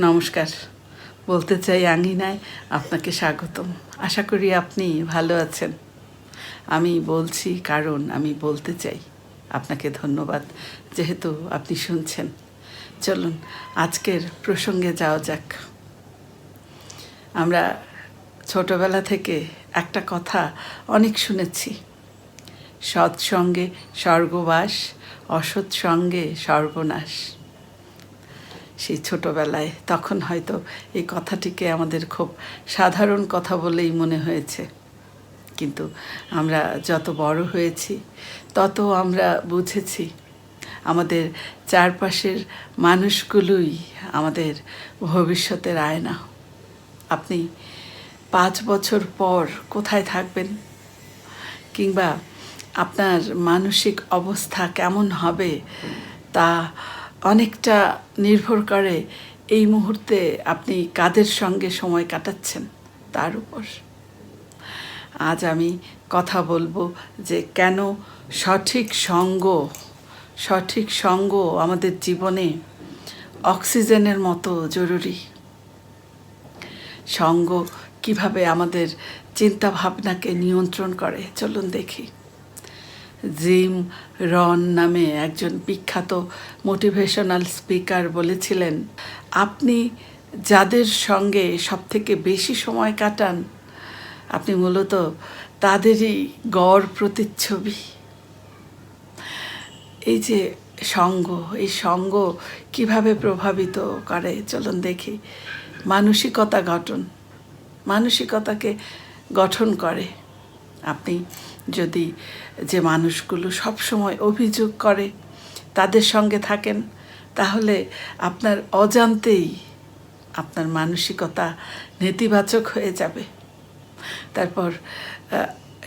নমস্কার। বলতে চাই আঙিনায় আপনাকে স্বাগতম। আশা করি আপনি ভালো আছেন। আমি বলছি কারণ আমি বলতে চাই। আপনাকে ধন্যবাদ যেহেতু আপনি শুনছেন। চলুন, আজকের প্রসঙ্গে যাওয়া যাক। আমরা ছোটবেলা থেকে একটা কথা অনেক শুনেছি। সৎসঙ্গে স্বর্গবাস অসৎ সঙ্গে সর্বনাশ সেই ছোটবেলায়। তখন হয়তো এই কথাটিকে আমাদের খুব সাধারণ কথা বলেই মনে হয়েছে। কিন্তু আমরা যত বড় হয়েছি, তত আমরা বুঝেছি আমাদের চারপাশের মানুষগুলোই আমাদের ভবিষ্যতের আয়না। আপনি পাঁচ বছর পর কোথায় থাকবেন? কিংবা আপনার মানসিক অবস্থা কেমন হবে? তা অনেকটা নির্ভর করে এই মুহূর্তে আপনি কাদের সঙ্গে সময় কাটাচ্ছেন তার উপর। আজ আমি কথা বলব যে কেন সঠিক সঙ্গ সঠিক সঙ্গ আমাদের জীবনে অক্সিজেনের মতো জরুরি। সঙ্গ কীভাবে আমাদের চিন্তা ভাবনাকে নিয়ন্ত্রণ করে চলুন দেখি। জিম রন নামে একজন বিখ্যাত মোটিভেশনাল স্পিকার বলেছিলেন, আপনি যাদের সঙ্গে সবথেকে বেশি সময় কাটান, আপনি মূলত তাদেরই গড় প্রতিচ্ছবি। এই যে সঙ্গ, এই সঙ্গ কীভাবে প্রভাবিত করে, চলুন দেখি। মানসিকতা গঠন, মানসিকতাকে গঠন করে। আপনি যদি যে মানুষগুলো সব সময় অভিযোগ করে, তাদের সঙ্গে থাকেন, তাহলে আপনার অজান্তেই আপনার মানসিকতা নেতিবাচক হয়ে যাবে। তারপর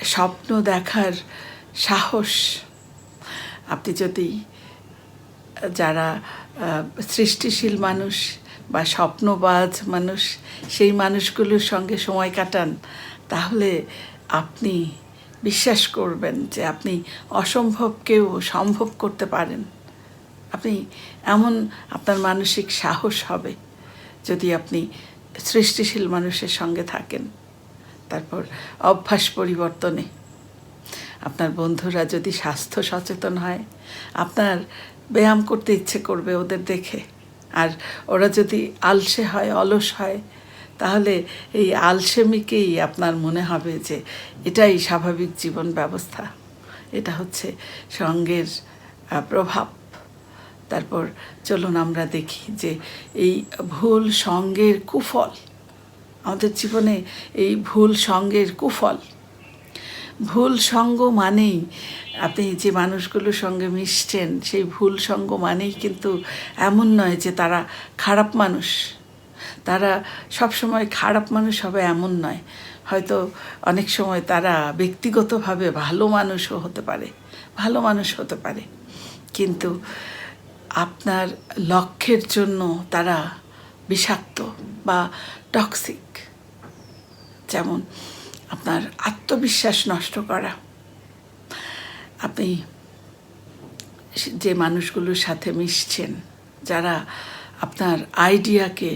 স্বপ্ন দেখার সাহস, আপনি যদি যারা সৃষ্টিশীল মানুষ বা স্বপ্নবাজ মানুষ, সেই মানুষগুলোর সঙ্গে সময় কাটান, তাহলে আপনি বিশ্বাস করবেন যে আপনি অসম্ভবকেও সম্ভব করতে পারেন। আপনি এমন আপনার মানসিক সাহস হবে যদি আপনি সৃষ্টিশীল মানুষের সঙ্গে থাকেন। তারপর অভ্যাস পরিবর্তনে আপনার বন্ধুরা যদি স্বাস্থ্য সচেতন হয়, আপনার ব্যায়াম করতে ইচ্ছে করবে ওদের দেখে। আর ওরা যদি আলসে হয়, অলস হয় তাহলে এই আলসেমিকেই আপনার মনে হবে যে এটাই স্বাভাবিক জীবন ব্যবস্থা। এটা হচ্ছে সঙ্গের প্রভাব। তারপর চলুন আমরা দেখি যে এই ভুল সঙ্গের কুফল, আমাদের জীবনে এই ভুল সঙ্গের কুফল। ভুল সঙ্গ মানেই আপনি যে মানুষগুলোর সঙ্গে মিশছেন, সেই ভুল সঙ্গ মানেই কিন্তু এমন নয় যে তারা খারাপ মানুষ। তারা সবসময় খারাপ মানুষ হবে এমন নয়। হয়তো অনেক সময় তারা ব্যক্তিগতভাবে ভালো মানুষও হতে পারে, ভালো মানুষ হতে পারে। কিন্তু আপনার লক্ষ্যের জন্য তারা বিষাক্ত বা টক্সিক যেমন আপনার আত্মবিশ্বাস নষ্ট করা। আপনি যে মানুষগুলোর সাথে মিশছেন, যারা আপনার আইডিয়াকে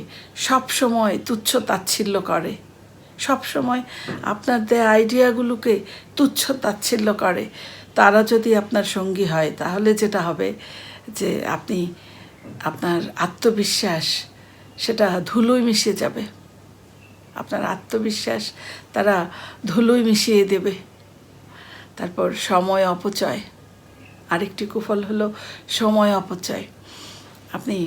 সব সময় তুচ্ছ তাচ্ছিল্য করে। সব সময় আপনার দেয়া আইডিয়াগুলোকে তুচ্ছ তাচ্ছিল্য করে। তারা যদি আপনার সঙ্গী হয়, তাহলে যেটা হবে যে আপনি আপনার আত্মবিশ্বাস, সেটা ধুলোয় মিশে যাবে। আপনার আত্মবিশ্বাস তারা ধুলোয় মিশিয়ে দেবে। তারপর সময় অপচয়। আরেকটি কুফল হলো সময় অপচয়। আপনি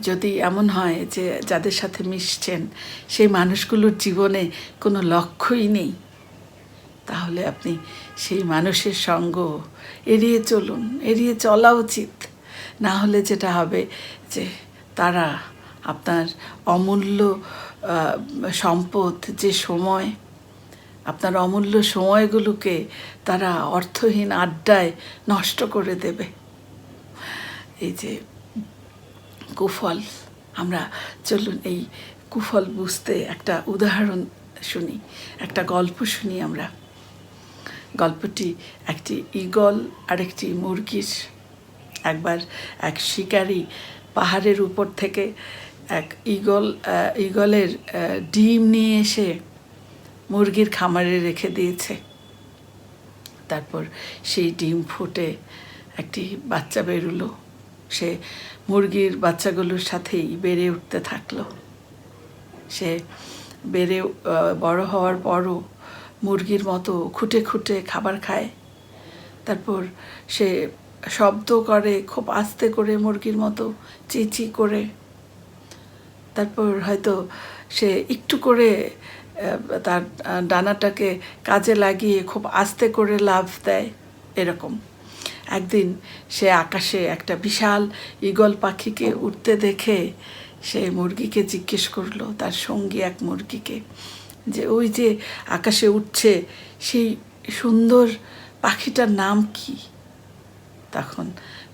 যদি এমন হয় যে যাদের সাথে মিশছেন, সেই মানুষগুলোর জীবনে কোনো লক্ষ্যই নেই, তাহলে আপনি সেই মানুষের সঙ্গ এড়িয়ে চলুন, এড়িয়ে চলা উচিত। না হলে যেটা হবে যে তারা আপনার অমূল্য সম্পদ, যে সময়, আপনার অমূল্য সময়গুলোকে তারা অর্থহীন আড্ডায় নষ্ট করে দেবে। এই যে কুফল। আমরা চলুন এই কুফল বুঝতে একটা উদাহরণ শুনি একটা গল্প শুনি আমরা। গল্পটি একটি ঈগল আর একটি মুরগির। একবার এক শিকারী পাহাড়ের উপর থেকে এক ঈগল আহ, ঈগলের ডিম নিয়ে এসে মুরগির খামারে রেখে দিয়েছে। তারপর সেই ডিম ফুটে একটি বাচ্চা বেরোলো। সে মুরগির বাচ্চাগুলোর সাথেই বেড়ে উঠতে থাকল। সে বেড়ে বড় হওয়ার পরও মুরগির মতো খুঁটে খুঁটে খাবার খায়। তারপর সে শব্দ করে, খুব আস্তে করে মুরগির মতো চিচি করে। তারপর হয়তো সে একটু করে তার ডানাটাকে কাজে লাগিয়ে খুব আস্তে করে লাভ দেয়, এরকম। একদিন সে আকাশে একটা বিশাল ঈগল পাখিকে উঠতে দেখে সে মুরগিকে জিজ্ঞেস করল, তার সঙ্গী এক মুরগিকে, যে ওই যে আকাশে উঠছে সেই সুন্দর পাখিটার নাম কি? তখন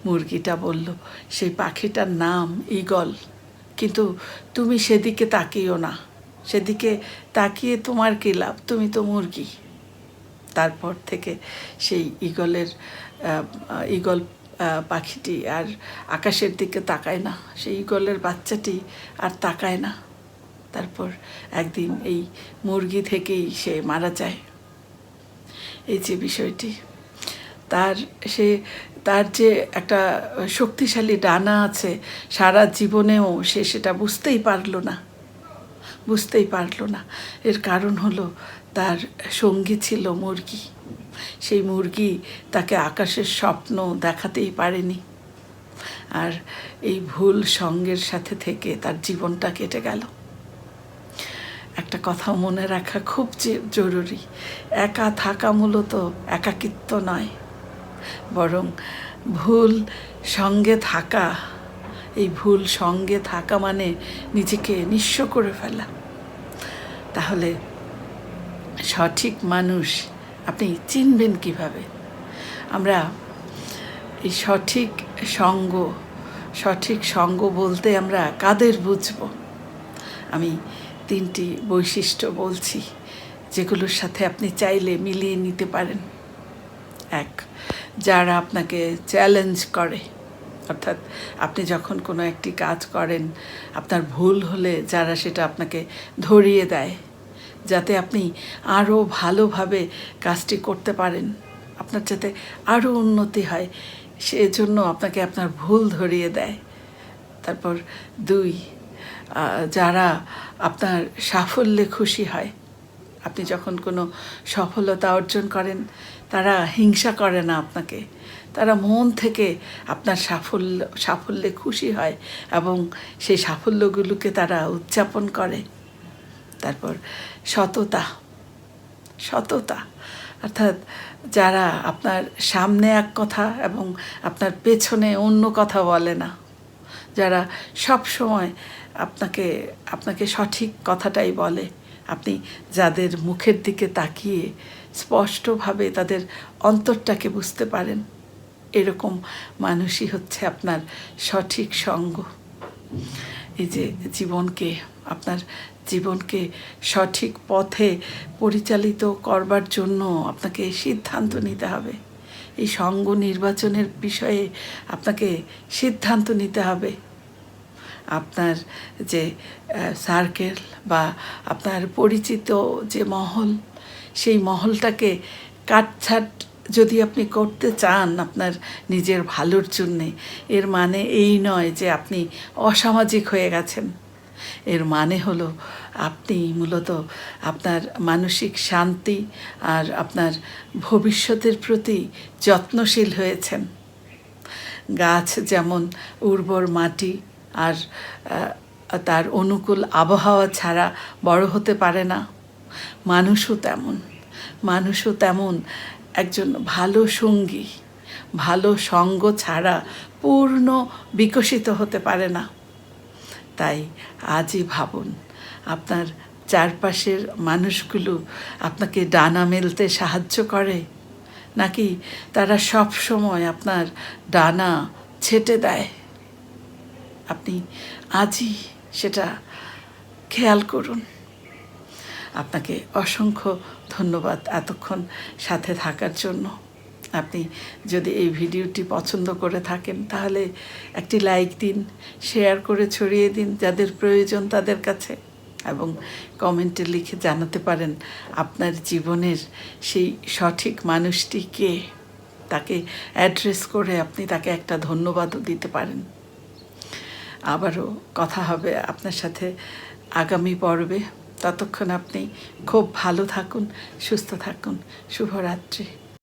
মুরগিটা বলল, সেই পাখিটার নাম ঈগল, কিন্তু তুমি সেদিকে তাকিও না। সেদিকে তাকিয়ে তোমার কী লাভ? তুমি তো মুরগি। তারপর থেকে সেই ঈগলের ঈগল পাখিটি আর আকাশের দিকে তাকায় না। সেই ঈগলের বাচ্চাটি আর তাকায় না। তারপর একদিন এই মুরগি থেকেই সে মারা যায়। এই যে বিষয়টি। তার সে, তার যে একটা শক্তিশালী ডানা আছে, সারা জীবনেও সে সেটা বুঝতেই পারল না। বুঝতেই পারল না। এর কারণ হলো তার সঙ্গী ছিল মুরগি। সেই মুরগি তাকে আকাশের স্বপ্ন দেখাতেই পারেনি। আর এই ভুল সঙ্গের সাথে থেকে তার জীবনটা কেটে গেল। একটা কথা মনে রাখা খুব জরুরি। একা থাকা মূলত একাকিত্ব নয়। বরং ভুল সঙ্গে থাকা, এই ভুল সঙ্গে থাকা মানে নিজেকে নিঃস্ব করে ফেলা। তাহলে সঠিক মানুষ আপনি চিনবেন কীভাবে? আমরা এই সঠিক সঙ্গ সঠিক সঙ্গ বলতে আমরা কাদের বুঝব? আমি তিনটি বৈশিষ্ট্য বলছি, যেগুলোর সাথে আপনি চাইলে মিলিয়ে নিতে পারেন। এক, যারা আপনাকে চ্যালেঞ্জ করে, অর্থাৎ আপনি যখন কোনো একটি কাজ করেন, আপনার ভুল হলে যারা সেটা আপনাকে ধরিয়ে দেয় যাতে আপনি আরও ভালোভাবে কাজটি করতে পারেন। আপনার যাতে আরও উন্নতি হয়, সেজন্য আপনাকে আপনার ভুল ধরিয়ে দেয়। তারপর দুই যারা আপনার সাফল্যে খুশি হয়, আপনি যখন কোনো সফলতা অর্জন করেন, তারা হিংসা করে না আপনাকে। তারা মন থেকে আপনার সাফল্য, সাফল্যে খুশি হয় এবং সেই সাফল্যগুলোকে তারা উদযাপন করে। তারপর সততা সততা। অর্থাৎ যারা আপনার সামনে এক কথা এবং আপনার পেছনে অন্য কথা বলে না, যারা সব সময় আপনাকে আপনাকে সঠিক কথাটাই বলে, আপনি যাদের মুখের দিকে তাকিয়ে স্পষ্টভাবে তাদের অন্তরটাকে বুঝতে পারেন, এরকম মানুষই হচ্ছে আপনার সঠিক সঙ্গ। এই যে জীবনকে, আপনার জীবনকে সঠিক পথে পরিচালিত করবার জন্য আপনাকে সিদ্ধান্ত নিতে হবে। এই সঙ্গ নির্বাচনের বিষয়ে আপনাকে সিদ্ধান্ত নিতে হবে। আপনার যে সার্কেল বা আপনার পরিচিত যে মহল, সেই মহলটাকে কাটছাট যদি আপনি করতে চান আপনার নিজের ভালোর জন্যে, এর মানে এই নয় যে আপনি অসামাজিক হয়ে গেছেন। এর মানে হলো আপনি মূলত আপনার মানসিক শান্তি আর আপনার ভবিষ্যতের প্রতি যত্নশীল হয়েছেন। গাছ যেমন উর্বর মাটি আর তার অনুকূল আবহাওয়া ছাড়া বড় হতে পারে না। মানুষও তেমন। মানুষও তেমন একজন ভালো সঙ্গী, ভালো সঙ্গ ছাড়া পূর্ণ বিকশিত হতে পারে না। তাই আজই ভাবুন, আপনার চারপাশের মানুষগুলো আপনাকে ডানা মেলতে সাহায্য করে? নাকি তারা সব সময় আপনার ডানা ছেটে দেয়? আপনি আজই সেটা খেয়াল করুন। আপনাকে অসংখ্য ধন্যবাদ এতক্ষণ সাথে থাকার জন্য। আপনি যদি এই ভিডিওটি পছন্দ করে থাকেন, তাহলে একটি লাইক দিন, শেয়ার করে ছড়িয়ে দিন যাদের প্রয়োজন তাদের কাছে এবং কমেন্টে লিখে জানাতে পারেন আপনার জীবনের সেই সঠিক মানুষটি কে। তাকে অ্যাড্রেস করে আপনি তাকে একটা ধন্যবাদও দিতে পারেন। আবারও কথা হবে আপনার সাথে আগামী পর্বে। ততক্ষণ আপনি খুব ভালো থাকুন সুস্থ থাকুন। শুভরাত্রি।